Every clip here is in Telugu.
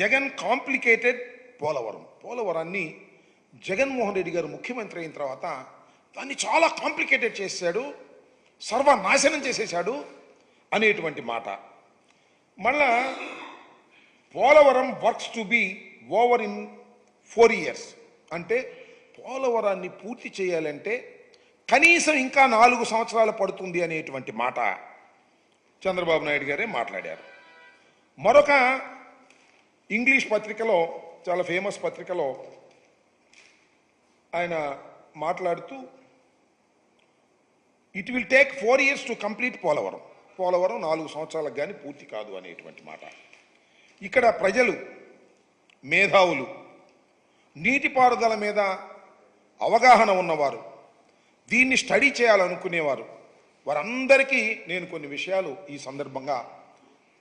జగన్ కాంప్లికేటెడ్ పోలవరం. పోలవరాన్ని జగన్మోహన్ రెడ్డి గారు ముఖ్యమంత్రి అయిన తర్వాత దాన్ని చాలా కాంప్లికేటెడ్ చేశాడు సర్వనాశనం చేసేశాడు అనేటువంటి మాట. మళ్ళా Polavaram works to be over in four years. అంటే పోలవరాన్ని పూర్తి చేయాలంటే కనీసం ఇంకా నాలుగు సంవత్సరాలు పడుతుంది అనేటువంటి మాట చంద్రబాబు నాయుడు గారే మాట్లాడారు. మరొక ఇంగ్లీష్ పత్రికలో చాలా ఫేమస్ పత్రికలో ఆయన మాట్లాడుతూ it will take four years to complete Polavaram. Polavaram నాలుగు సంవత్సరాలకు కానీ పూర్తి కాదు అనేటువంటి మాట. ఇక్కడ ప్రజలు మేధావులు నీటిపారుదల మీద అవగాహన ఉన్నవారు దీన్ని స్టడీ చేయాలనుకునేవారు వారందరికీ నేను కొన్ని విషయాలు ఈ సందర్భంగా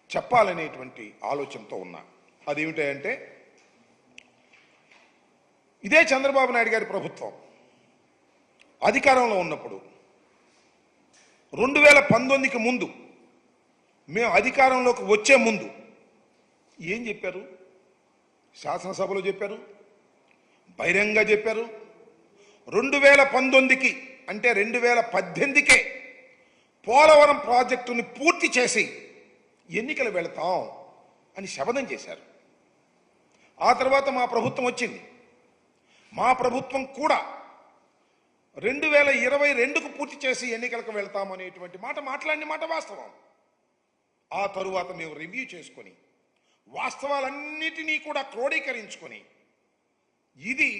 చెప్పాలనేటువంటి ఆలోచనతో ఉన్నా. అదేమిటంటే ఇదే చంద్రబాబు నాయుడు గారి ప్రభుత్వం అధికారంలో ఉన్నప్పుడు రెండు వేల పంతొమ్మిదికి ముందు మేము అధికారంలోకి వచ్చే ముందు ఏం చెప్పారు? శాసనసభలో చెప్పారు బహిరంగ చెప్పారు. రెండు వేల పంతొమ్మిదికి అంటే రెండు వేల పద్దెనిమిదికే పోలవరం ప్రాజెక్టుని పూర్తి చేసి ఎన్నికలు వెళతాం అని శపథం చేశారు. ఆ తర్వాత మా ప్రభుత్వం వచ్చింది. మా ప్రభుత్వం కూడా రెండు వేల ఇరవై రెండుకు పూర్తి చేసి ఎన్నికలకు వెళ్తామనేటువంటి మాట మాట్లాడిన మాట వాస్తవం. ఆ తరువాత మేము రివ్యూ చేసుకొని వాస్తవాలన్నిటినీ కూడా క్రోడీకరించుకొని ఇది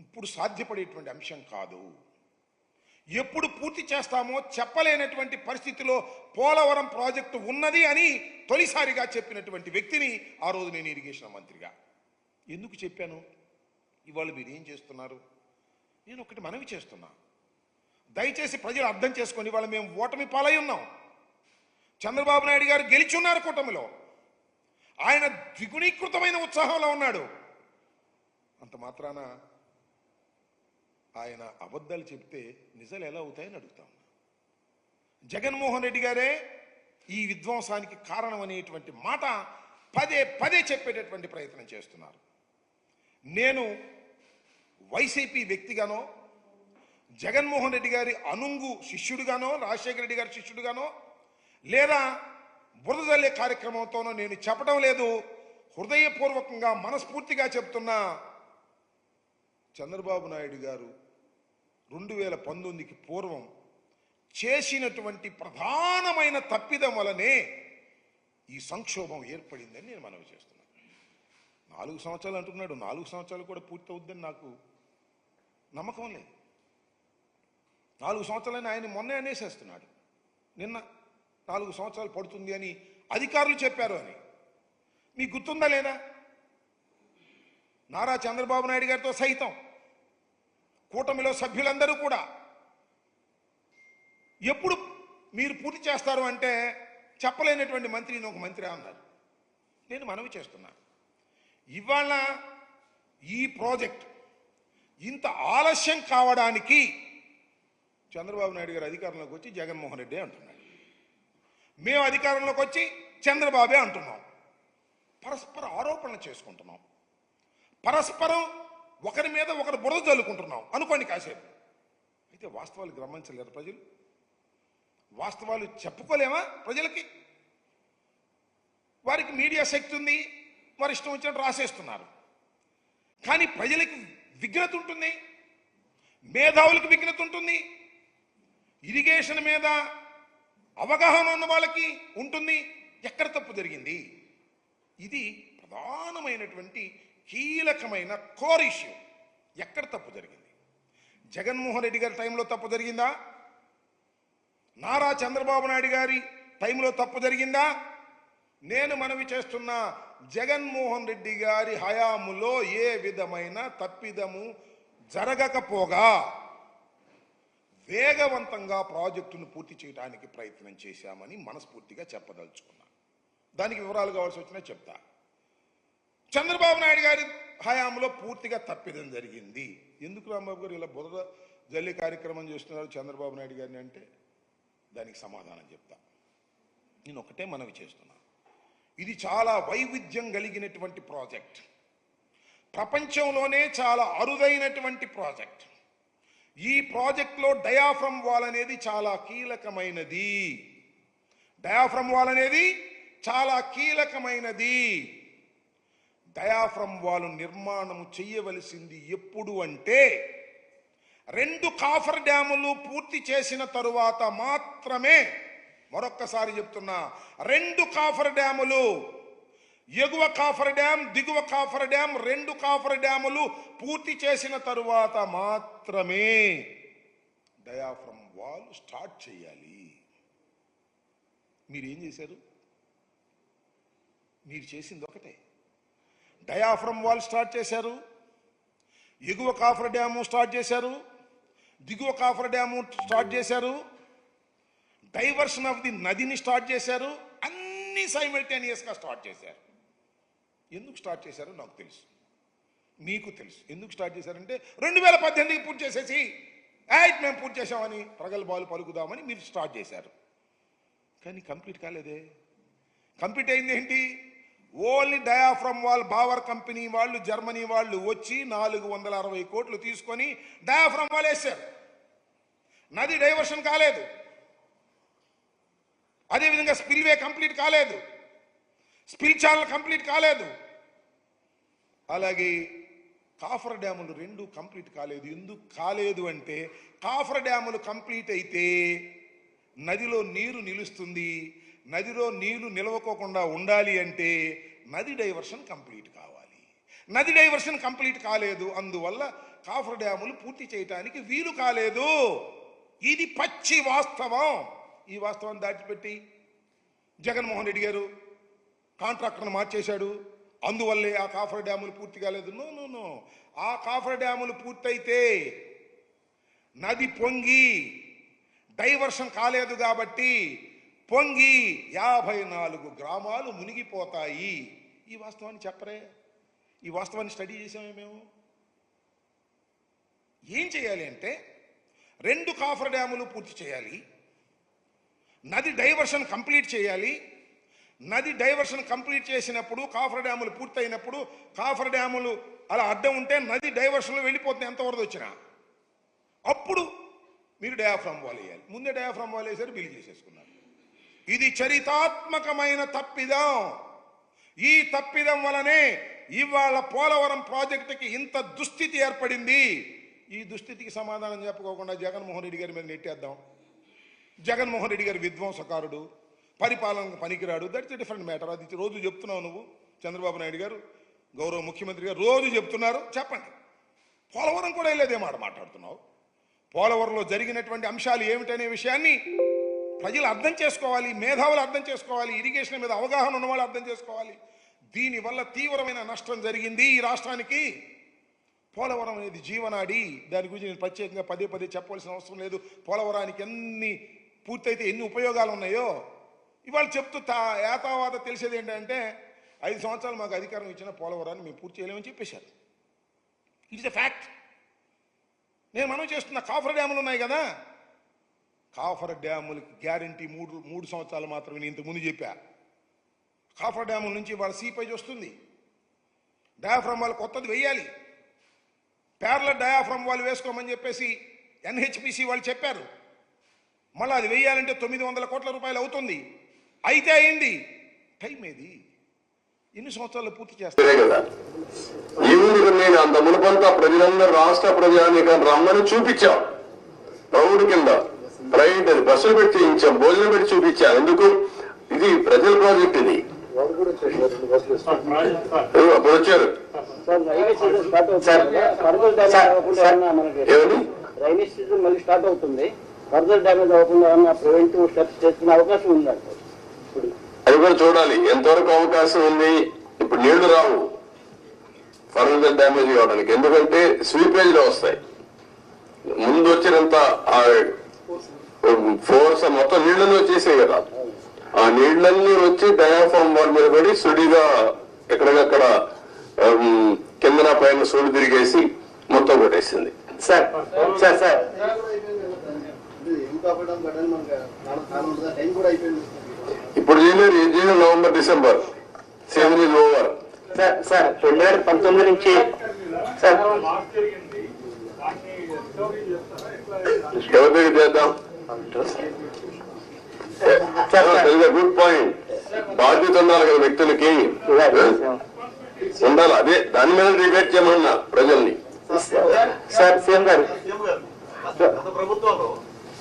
ఇప్పుడు సాధ్యపడేటువంటి అంశం కాదు. ఎప్పుడు పూర్తి చేస్తామో చెప్పలేనటువంటి పరిస్థితిలో పోలవరం ప్రాజెక్టు ఉన్నది అని తొలిసారిగా చెప్పినటువంటి వ్యక్తిని ఆ రోజు నేను ఇరిగేషన్ మంత్రిగా. ఎందుకు చెప్పాను? ఇవాళ మీరు ఏం చేస్తున్నారు? నేను ఒకటి మనవి చేస్తున్నా. దయచేసి ప్రజలు అర్థం చేసుకొని ఇవాళ మేము ఓటమి పాలై ఉన్నాం. చంద్రబాబు నాయుడు గారు గెలిచి ఉన్నారు కూటమిలో. ఆయన ద్విగుణీకృతమైన ఉత్సాహంలో ఉన్నాడు. అంత మాత్రాన ఆయన అబద్ధాలు చెప్తే నిజాలు ఎలా అవుతాయని అడుగుతా. ఉన్నా జగన్మోహన్ రెడ్డి గారే ఈ విధ్వంసానికి కారణం అనేటువంటి మాట పదే పదే చెప్పేటటువంటి ప్రయత్నం చేస్తున్నారు. నేను వైసీపీ వ్యక్తిగానో జగన్మోహన్ రెడ్డి గారి అనుంగు శిష్యుడిగానో రాజశేఖర రెడ్డి గారి శిష్యుడిగానో లేదా బురద జల్లే కార్యక్రమంతోనో నేను చెప్పడం లేదు. హృదయపూర్వకంగా మనస్ఫూర్తిగా చెప్తున్నా చంద్రబాబు నాయుడు గారు రెండు వేల పంతొమ్మిదికి పూర్వం చేసినటువంటి ప్రధానమైన తప్పిదం వలనే ఈ సంక్షోభం ఏర్పడిందని నేను మనవి చేస్తున్నాను. నాలుగు సంవత్సరాలు అంటున్నాడు. నాలుగు సంవత్సరాలు కూడా పూర్తవుద్దని నాకు నమ్మకం లేదు. నాలుగు సంవత్సరాలని ఆయన మొన్నే అనేసేస్తున్నాడు. నిన్న నాలుగు సంవత్సరాలు పడుతుంది అని అధికారులు చెప్పారు అని. మీకు గుర్తుందా లేదా? నారా చంద్రబాబు నాయుడు గారితో సైతం కూటమిలో సభ్యులందరూ కూడా. ఎప్పుడు మీరు పూర్తి చేస్తారు అంటే చెప్పలేనటువంటి మంత్రి ఈయన ఒక మంత్రి అన్నారు. నేను మనవి చేస్తున్నాను ఇవాళ ఈ ప్రాజెక్ట్ ఇంత ఆలస్యం కావడానికి చంద్రబాబు నాయుడు గారు అధికారంలోకి వచ్చి జగన్మోహన్ రెడ్డి అంటున్నాడు. మేము అధికారంలోకి వచ్చి చంద్రబాబే అంటున్నాం. పరస్పర ఆరోపణలు చేసుకుంటున్నాం. పరస్పరం ఒకరి మీద ఒకరు బురద చల్లుకుంటున్నాం అనుకోండి కాసేపు. అయితే వాస్తవాలు గమనించలేరు ప్రజలు. వాస్తవాలు చెప్పుకోలేమా ప్రజలకి? వారికి మీడియా శక్తి ఉంది వారి ఇష్టం వచ్చినట్టు రాసేస్తున్నారు. కానీ ప్రజలకి విఘ్నత ఉంటుంది మేధావులకు విఘ్నత ఉంటుంది ఇరిగేషన్ మీద అవగాహన ఉన్న వాళ్ళకి ఉంటుంది. ఎక్కడ తప్పు జరిగింది? ఇది ప్రధానమైనటువంటి కీలకమైన కోర్ ఇష్యూ. ఎక్కడ తప్పు జరిగింది? జగన్మోహన్ రెడ్డి గారి టైంలో తప్పు జరిగిందా? నారా చంద్రబాబు నాయుడు గారి టైంలో తప్పు జరిగిందా? నేను మనవి చేస్తున్న జగన్మోహన్ రెడ్డి గారి హయాములో ఏ విధమైన తప్పిదము జరగకపోగా వేగవంతంగా ప్రాజెక్టును పూర్తి చేయడానికి ప్రయత్నం చేశామని మనస్ఫూర్తిగా చెప్పదలుచుకున్నా. దానికి వివరాలు కావాల్సి వచ్చినా చెప్తా. చంద్రబాబు నాయుడు గారి హయాంలో పూర్తిగా తప్పిదం జరిగింది. ఎందుకు రాంబాబు గారు ఇలా బురద జల్లి కార్యక్రమం చేస్తున్నారు చంద్రబాబు నాయుడు గారిని అంటే? దానికి సమాధానం చెప్తా. నేను ఒకటే మనవి చేస్తున్నా. ఇది చాలా వైవిధ్యం కలిగినటువంటి ప్రాజెక్ట్. ప్రపంచంలోనే చాలా అరుదైనటువంటి ప్రాజెక్ట్. ఈ ప్రాజెక్ట్లో డయాఫ్రమ్ వాల్ అనేది చాలా కీలకమైనది. డయాఫ్రమ్ వాల్ అనేది చాలా కీలకమైనది. డయాఫ్రమ్ వాల్ నిర్మాణం చేయవలసింది ఎప్పుడు అంటే రెండు కాఫర్ డ్యాములు పూర్తి చేసిన తరువాత మాత్రమే మరొక్కసారి చెప్తున్నా రెండు కాఫర్ డ్యాములు ఎగువ కాఫర్ డ్యామ్ దిగువ కాఫర్ డ్యామ్ రెండు కాఫర్ డ్యాములు పూర్తి చేసిన తరువాత మాత్రమే డయాఫ్రమ్ వాల్ స్టార్ట్ చేయాలి. మీరు ఏం చేశారు? మీరు చేసింది ఒకటే. డయాఫ్రమ్ వాల్ స్టార్ట్ చేశారు. ఎగువ కాఫర్ డ్యాము స్టార్ట్ చేశారు. దిగువ కాఫర్ డ్యాము స్టార్ట్ చేశారు. డైవర్షన్ ఆఫ్ ది నదిని స్టార్ట్ చేశారు. అన్ని సైమల్టేనియస్గా స్టార్ట్ చేశారు. ఎందుకు స్టార్ట్ చేశారో నాకు తెలుసు. మీకు తెలుసు. ఎందుకు స్టార్ట్ చేశారంటే రెండు వేల పద్దెనిమిదికి పూర్తి చేసేసి యాట్ మేము పూర్తి చేసామని ప్రగల్భాలు పలుకుదామని మీరు స్టార్ట్ చేశారు. కానీ కంప్లీట్ కాలేదే. కంప్లీట్ అయింది ఏంటి only diaphragm wall Bauer company వాళ్ళు జర్మనీ వాళ్ళు వచ్చి నాలుగు వందల అరవై కోట్లు తీసుకొని డయాఫ్రమ్ వాల్ వేశారు. నది డైవర్షన్ కాలేదు. అదేవిధంగా స్పిల్వే కంప్లీట్ కాలేదు. స్పిల్ ఛానల్ కంప్లీట్ కాలేదు. అలాగే కాఫర్ డ్యాములు రెండు కంప్లీట్ కాలేదు. ఎందుకు కాలేదు అంటే కాఫర్ డ్యాములు కంప్లీట్ అయితే నదిలో నీరు నిలుస్తుంది. నదిలో నీళ్ళు నిలవకోకుండా ఉండాలి అంటే నది డైవర్షన్ కంప్లీట్ కావాలి. నది డైవర్షన్ కంప్లీట్ కాలేదు అందువల్ల కాఫర్ డ్యాములు పూర్తి చేయటానికి వీలు కాలేదు. ఇది పచ్చి వాస్తవం. ఈ వాస్తవం దాటిపెట్టి జగన్మోహన్ రెడ్డి గారు కాంట్రాక్టర్ను మార్చేశాడు. అందువల్లే ఆ కాఫర్ డ్యాములు పూర్తి కాలేదు. No no no. ఆ కాఫర్ డ్యాములు పూర్తయితే నది పొంగి డైవర్షన్ కాలేదు కాబట్టి పొంగి యాభై నాలుగు గ్రామాలు మునిగిపోతాయి. ఈ వాస్తవాన్ని చెప్పరే. ఈ వాస్తవాన్ని స్టడీ చేసామే మేము. ఏం చేయాలి అంటే రెండు కాఫర్ డ్యాములు పూర్తి చేయాలి. నది డైవర్షన్ కంప్లీట్ చేయాలి. నది డైవర్షన్ కంప్లీట్ చేసినప్పుడు కాఫర్ డ్యాములు పూర్తయినప్పుడు కాఫర్ డ్యాములు అలా అడ్డం ఉంటే నది డైవర్షన్లో వెళ్ళిపోతుంది ఎంత వచ్చినా. అప్పుడు మీరు డయాఫ్రామ్ వాల్ వేయాలి. ముందే డయాఫ్రామ్ వాల్ వేసారు బిల్ చేసేసుకున్నారు. ఇది చరితాత్మకమైన తప్పిదం. ఈ తప్పిదం వలనే ఇవాళ పోలవరం ప్రాజెక్టుకి ఇంత దుస్థితి ఏర్పడింది. ఈ దుస్థితికి సమాధానం చెప్పుకోకుండా జగన్మోహన్ రెడ్డి గారి మీద నెట్టేద్దాం. జగన్మోహన్ రెడ్డి గారి విధ్వంసకారుడు పరిపాలన పనికిరాడు. దట్స్ డిఫరెంట్ మ్యాటర్ అది రోజు చెప్తున్నావు నువ్వు చంద్రబాబు నాయుడు గారు గౌరవ ముఖ్యమంత్రి గారు రోజు చెప్తున్నారు. చెప్పండి. పోలవరం కూడా వెళ్ళేదే మాట మాట్లాడుతున్నావు. పోలవరంలో జరిగినటువంటి అంశాలు ఏమిటనే విషయాన్ని ప్రజలు అర్థం చేసుకోవాలి మేధావులు అర్థం చేసుకోవాలి ఇరిగేషన్ మీద అవగాహన ఉన్న వాళ్ళు అర్థం చేసుకోవాలి. దీనివల్ల తీవ్రమైన నష్టం జరిగింది ఈ రాష్ట్రానికి. పోలవరం అనేది జీవనాడి. దాని గురించి నేను ప్రత్యేకంగా పదే పదే చెప్పవలసిన అవసరం లేదు. పోలవరానికి ఎన్ని పూర్తయితే ఎన్ని ఉపయోగాలు ఉన్నాయో ఇవాళ చెప్తూ తా ఏతావాత తెలిసేది ఏంటంటే ఐదు సంవత్సరాలు మాకు అధికారం ఇచ్చిన పోలవరాన్ని మేము పూర్తి చేయలేమని చెప్పేశారు. ఇట్స్ ఎ ఫ్యాక్ట్ నేను మనం చేస్తున్న కాఫర్ డ్యాములు ఉన్నాయి కదా కాఫర్ డ్యాములకి గ్యారంటీ మూడు మూడు సంవత్సరాలు మాత్రమే నేను ఇంతకుముందు చెప్పా. కాఫర్ డ్యాముల నుంచి వాళ్ళ సీపేజ్ వస్తుంది. డయాఫ్రమ్ వాళ్ళు కొత్తది వెయ్యాలి పేర్ల డయాఫ్రమ్ వాళ్ళు వేసుకోమని చెప్పేసి ఎన్హెచ్పిసి వాళ్ళు చెప్పారు. మళ్ళీ అది వెయ్యాలంటే తొమ్మిది వందల కోట్ల రూపాయలు అవుతుంది. అయితే అయింది టైం ఏది? ఎన్ని సంవత్సరాలు పూర్తి చేస్తారే అంతే కదా. ఈవినింగ్ నేను అంత మునుపంతా ప్రజలందరూ రాష్ట్ర ప్రజానీకాన్ని రమ్మని చూపించాం. రౌడ్ కింద. ప్రైవేట్ అది బస్సులు పెట్టి చేయించాం భోజనం పెట్టి చూపించాం ఎందుకు? ఇది ప్రజల ప్రాజెక్ట్ ఇది. అప్పుడు వచ్చారు. రైనీ ఏమని సీజన్ మళ్ళీ స్టార్ట్ అవుతుంది. ఫర్దర్ డ్యామేజ్ అవ్వకుండా ఏమన్నా ప్రివెంటివ్ స్టెప్స్ చేసుకునే అవకాశం ఉందంట. ఇప్పుడు అది కూడా చూడాలి. ఎంతవరకు అవకాశం ఉంది? ఇప్పుడు నీళ్ళు రావు. ఫర్దర్ డ్యామేజ్ కావడానికి ఎందుకంటే స్వీపేజ్లో వస్తాయి. ముందు వచ్చినంత ఫోర్స్ మొత్తం నీళ్ళని వచ్చేసాయి కదా. ఆ నీళ్ళన్నీ వచ్చి డయాఫామ్ వాల్ మీద పడి సుడిగా ఎక్కడికక్కడ కిందన పైన సుడి తిరిగేసి మొత్తం కొట్టేసింది. Sir sir sir. ఇప్పుడు చేయలేరు ఏం చేయలేదు November December. Season is over sir sir రెండు వేల పంతొమ్మిది నుంచి సార్. ఎవరి దగ్గర చేద్దాం? గుడ్ పాయింట్ బాధ్యత ఉండాలి కదా వ్యక్తులకి. ఉండాలి. అదే దాని మీద డిబేట్ చేయమన్నా ప్రజల్ని. సార్ సీఎం గారు. ప్రభుత్వంలో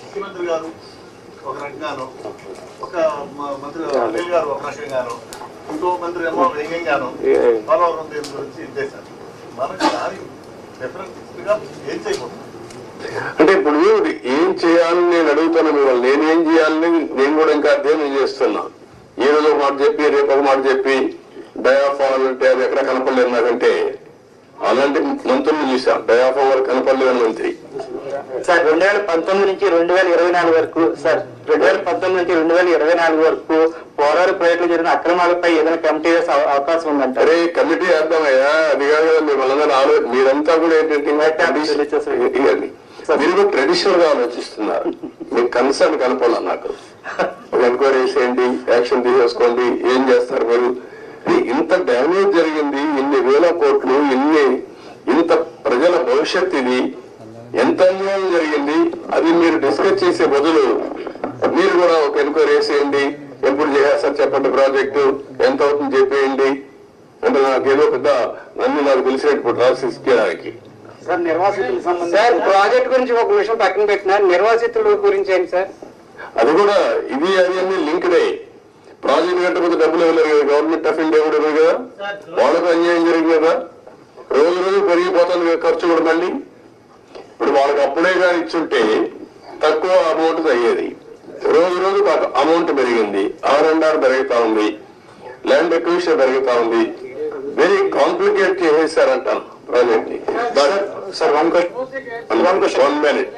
ముఖ్యమంత్రి గారు ఒక రకంగాను ఒక మంత్రి అనిల్ గారు ఒక రకంగాను ఇంకో మంత్రి ఏమో వ్యంగ్యంగాను పోలవరం దీని గురించి ఇది చేశారు? మనకు దానికి డిఫరెంట్గా ఏం చేయకూడదు. అంటే ఇప్పుడు ఏం చేయాలని నేను అడుగుతున్నా మిమ్మల్ని నేను ఏం చేయాలని నేను కూడా ఇంకా అధ్యయనం చేస్తున్నా. ఈ రోజు ఒక మాట చెప్పి రేపు ఒక మాట చెప్పి డయాఫాల్ అంటే అది ఎక్కడ కనపడలేదు నాకంటే. అలాంటి మంత్రులు చూసాం డయాఫాల్ వరకు కనపడలేదని మంత్రి. సార్ రెండు వేల పంతొమ్మిది నుంచి రెండు వేల ఇరవై నాలుగు వరకు సార్ రెండు వేల పంతొమ్మిది నుంచి రెండు వేల ఇరవై నాలుగు వరకు పోరారు ప్రాజెక్టులో జరిగిన అక్రమాలపై ఏదైనా కమిటీ వేసే అవకాశం ఉందంటారు అరే కమిటీ వేద్దామయ్యా అది కాదు కదా మిమ్మల్ని మీరంతా కూడా ఏంటంటే. మీరు కూడా ట్రెడిషనల్గా ఆలోచిస్తున్నారు. మీకు కన్సర్న్ కనపాల నాకు? ఒక ఎంక్వైరీ చేసేయండి యాక్షన్ తీసేసుకోండి ఏం చేస్తారు మీరు? ఇంత డ్యామేజ్ జరిగింది ఇన్ని వేల కోట్లు ఇన్ని ఇంత ప్రజల భవిష్యత్ ఇది ఎంత అన్యాయం జరిగింది అది మీరు డిస్కస్ చేసే బదులు మీరు కూడా ఒక ఎంక్వైరీ వేసేయండి ఎప్పుడు చేసేస్తారు చెప్పండి ప్రాజెక్టు ఎంత అవుతుంది చెప్పేయండి. అంటే నాకేదో పెద్ద నన్ను నాకు తెలిసినట్టు రాసి చేయడానికి సార్ నిర్వాసితులకు సంబంధించి సార్ ప్రాజెక్ట్ గురించి ఒక విషయం పక్కన పెట్టిన నిర్వాసితుల గురించి ఏంటి సార్? అది కూడా ఇది అది అన్ని లింక్డే. ప్రాజెక్ట్ కట్టకపోతే డబ్బులు ఇవ్వలేరు కదా గవర్నమెంట్ ఆఫ్ ఇండియా కూడా ఇవ్వదు కదా? వాళ్ళకు అన్యాయం జరిగింది కదా? రోజు రోజు పెరిగిపోతుంది కదా ఖర్చు కూడా మళ్ళీ. ఇప్పుడు వాళ్ళకి అప్పుడే కానీ ఇచ్చుంటే తక్కువ అమౌంట్ అయ్యేది. రోజు రోజు అమౌంట్ పెరిగింది. ఆర్ అండ్ ఆర్ పెరుగుతా ఉంది. ల్యాండ్ ఎక్విషన్ పెరుగుతా ఉంది. వెరీ కాంప్లికేట్ చేసేసారంటాను. ప్రాజెక్ట్ని sir one question one minute